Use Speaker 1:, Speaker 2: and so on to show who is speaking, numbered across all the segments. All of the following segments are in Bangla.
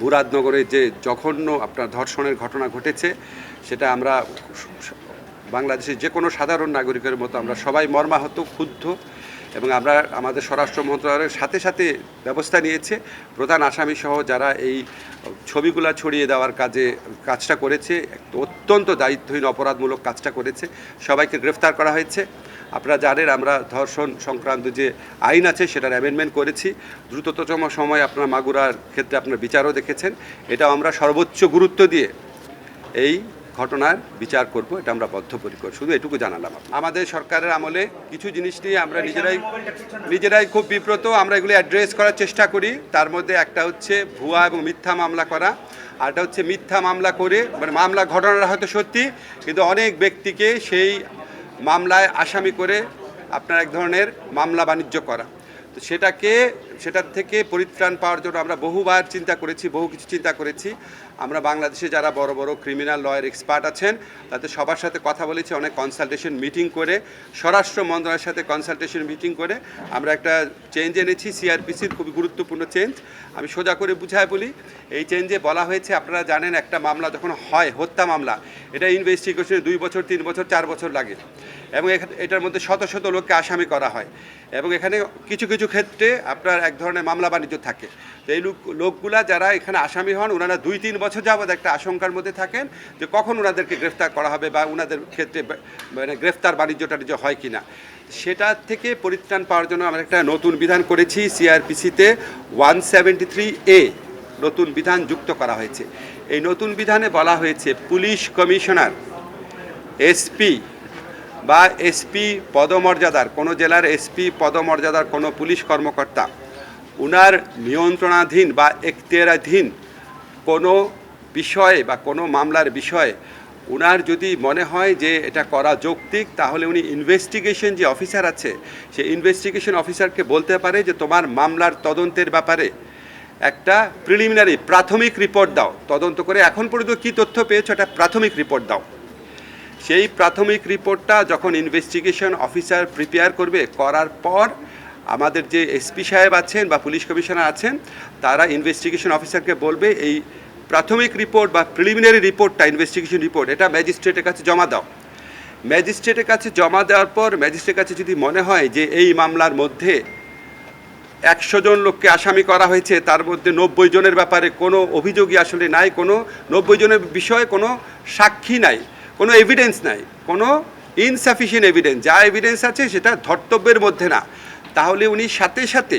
Speaker 1: মুরাদনগরে যে জঘন্য আপনার ধর্ষণের ঘটনা ঘটেছে, সেটা আমরা বাংলাদেশের যে কোনো সাধারণ নাগরিকের মতো আমরা সবাই মর্মাহত, ক্ষুব্ধ এবং আমরা আমাদের স্বরাষ্ট্র মন্ত্রণালয়ের সাথে সাথে ব্যবস্থা নিয়েছে। প্রধান আসামি সহ যারা এই ছবিগুলা ছড়িয়ে দেওয়ার কাজে, কাজটা করেছে, অত্যন্ত দায়িত্বহীন, অপরাধমূলক কাজটা করেছে, সবাইকে গ্রেফতার করা হয়েছে। আপনারা জানেন, আমরা ধর্ষণ সংক্রান্ত যে আইন আছে, সেটার অ্যামেন্ডমেন্ট করেছি। দ্রুততম সময় আপনার মাগুরার ক্ষেত্রে আপনার বিচারও দেখেছেন। এটাও আমরা সর্বোচ্চ গুরুত্ব দিয়ে এই ঘটনার বিচার করব, এটা আমরা বদ্ধপরিকর। শুধু এটুকু জানালাম আমাদের সরকারের আমলে কিছু জিনিস নিয়ে আমরা নিজেরাই নিজেরাই খুব বিব্রত। আমরা এগুলো অ্যাড্রেস করার চেষ্টা করি। তার মধ্যে একটা হচ্ছে ভুয়া এবং মিথ্যা মামলা করা। আরটা হচ্ছে মিথ্যা মামলা করে মানে মামলা ঘটনাটা হয়তো সত্যি, কিন্তু অনেক ব্যক্তিকে সেই মামলায় আসামি করে আপনার এক ধরনের মামলা বাণিজ্য করা। তো সেটাকে, সেটার থেকে পরিত্রাণ পাওয়ার জন্য আমরা বহুবার চিন্তা করেছি, বহু কিছু চিন্তা করেছি। আমরা বাংলাদেশে যারা বড় বড় ক্রিমিনাল লয়ের এক্সপার্ট আছেন, তাদের সবার সাথে কথা বলেছি, অনেক কনসালটেশন মিটিং করে, স্বরাষ্ট্র মন্ত্রণালয়ের সাথে কনসালটেশন মিটিং করে আমরা একটা চেঞ্জ এনেছি সিআরপিসির খুবই গুরুত্বপূর্ণ চেঞ্জ আমি সোজা করে বুঝায় বলি, এই চেঞ্জে বলা হয়েছে, আপনারা জানেন একটা মামলা যখন হয়, হত্যা মামলা এটা ইনভেস্টিগেশনে দুই বছর, তিন বছর, চার বছর লাগে। এবং এটার মধ্যে শত শত লোককে আসামি করা হয়। এবং এখানে কিছু কিছু ক্ষেত্রে আপনার এক ধরনের মামলা বাণিজ্য থাকে। তো এই লোক, লোকগুলা যারা এখানে আসামি হন, ওনারা দুই, তিন বছর যাবৎ একটা আশঙ্কার মধ্যে থাকেন যে কখন ওনাদেরকে গ্রেফতার করা হবে বা ওনাদের ক্ষেত্রে মানে গ্রেফতার বাণিজ্যটা যে হয় কি না সেটা থেকে পরিত্রাণ পাওয়ার জন্য আমরা একটা নতুন বিধান করেছি সিআরপিসিতে ওয়ান সেভেন্টি থ্রি এ নতুন বিধান যুক্ত করা হয়েছে। এই নতুন বিধানে বলা হয়েছে, পুলিশ কমিশনার, এসপি বা এসপি পদমর্যাদার, কোনো জেলার এসপি পদমর্যাদার কোনো পুলিশ কর্মকর্তা, উনার নিয়ন্ত্রণাধীন বা এখতিয়ারাধীন কোনো বিষয়ে বা কোনো মামলার বিষয়ে, উনার যদি মনে হয় যে এটা করা যৌক্তিক, তাহলে উনি ইনভেস্টিগেশন যে অফিসার আছে সে ইনভেস্টিগেশন অফিসারকে বলতে পারে যে তোমার মামলার তদন্তের ব্যাপারে একটা প্রিলিমিনারি প্রাথমিক রিপোর্ট দাও। তদন্ত করে এখন পর্যন্ত কী তথ্য পেয়েছ একটা প্রাথমিক রিপোর্ট দাও। সেই প্রাথমিক রিপোর্টটা যখন ইনভেস্টিগেশন অফিসার প্রিপেয়ার করবে, করার পর আমাদের যে এসপি সাহেব আছেন বা পুলিশ কমিশনার আছেন, তারা ইনভেস্টিগেশন অফিসারকে বলবে, এই প্রাথমিক রিপোর্ট বা প্রিলিমিনারি রিপোর্টটা ইনভেস্টিগেশন রিপোর্ট এটা ম্যাজিস্ট্রেটের কাছে জমা দাও। ম্যাজিস্ট্রেটের কাছে জমা দেওয়ার পর ম্যাজিস্ট্রেটের কাছে যদি মনে হয় যে এই মামলার মধ্যে একশো জন লোককে আসামি করা হয়েছে, তার মধ্যে নব্বই জনের ব্যাপারে কোনো অভিযোগই আসলে নাই, কোনো নব্বই জনের বিষয়ে কোনো সাক্ষী নাই, কোনো এভিডেন্স নাই, কোনো ইনসাফিসিয়েন্ট এভিডেন্স যা এভিডেন্স আছে সেটা ধর্তব্যের মধ্যে না। তাহলে উনি সাথে সাথে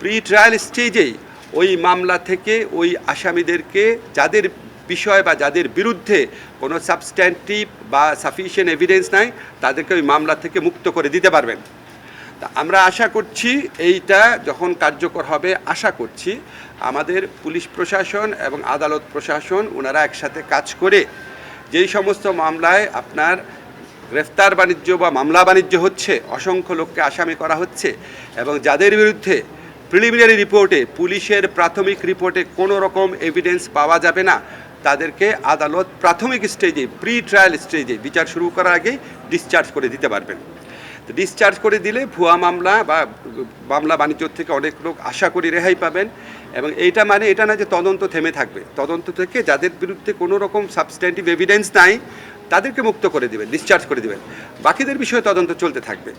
Speaker 1: প্রি ট্রায়াল স্টেজেই ওই মামলা থেকে ওই আসামিদেরকে যাদের বিষয় বা যাদের বিরুদ্ধে কোনো সাবস্ট্যান্টিভ বা সাফিসিয়েন্ট এভিডেন্স নাই, তাদেরকে ওই মামলা থেকে মুক্ত করে দিতে পারবেন। তা আমরা আশা করছি এইটা যখন কার্যকর হবে, আশা করছি আমাদের পুলিশ প্রশাসন এবং আদালত প্রশাসন ওনারা একসাথে কাজ করে যেই সমস্ত মামলায় আপনার গ্রেফতার বাণিজ্য বা মামলা বাণিজ্য হচ্ছে, অসংখ্য লোককে আসামি করা হচ্ছে এবং যাদের বিরুদ্ধে প্রিলিমিনারি রিপোর্টে পুলিশের প্রাথমিক রিপোর্টে কোনো রকম এভিডেন্স পাওয়া যাবে না, তাদেরকে আদালত প্রাথমিক স্টেজে প্রি ট্রায়াল স্টেজে বিচার শুরু করার আগেই ডিসচার্জ করে দিতে পারবেন। ডিসচার্জ করে দিলে ভুয়া মামলা বা মামলা বাণিজ্য থেকে অনেক লোক আশা করি রেহাই পাবেন এবং এইটা মানে এটা না যে তদন্ত থেমে থাকবে। তদন্ত থেকে যাদের বিরুদ্ধে কোনো রকম সাবস্ট্যান্টিভ এভিডেন্স নাই, তাদেরকে মুক্ত করে দেবেন ডিসচার্জ করে দেবেন। বাকিদের বিষয়ে তদন্ত চলতে থাকবে।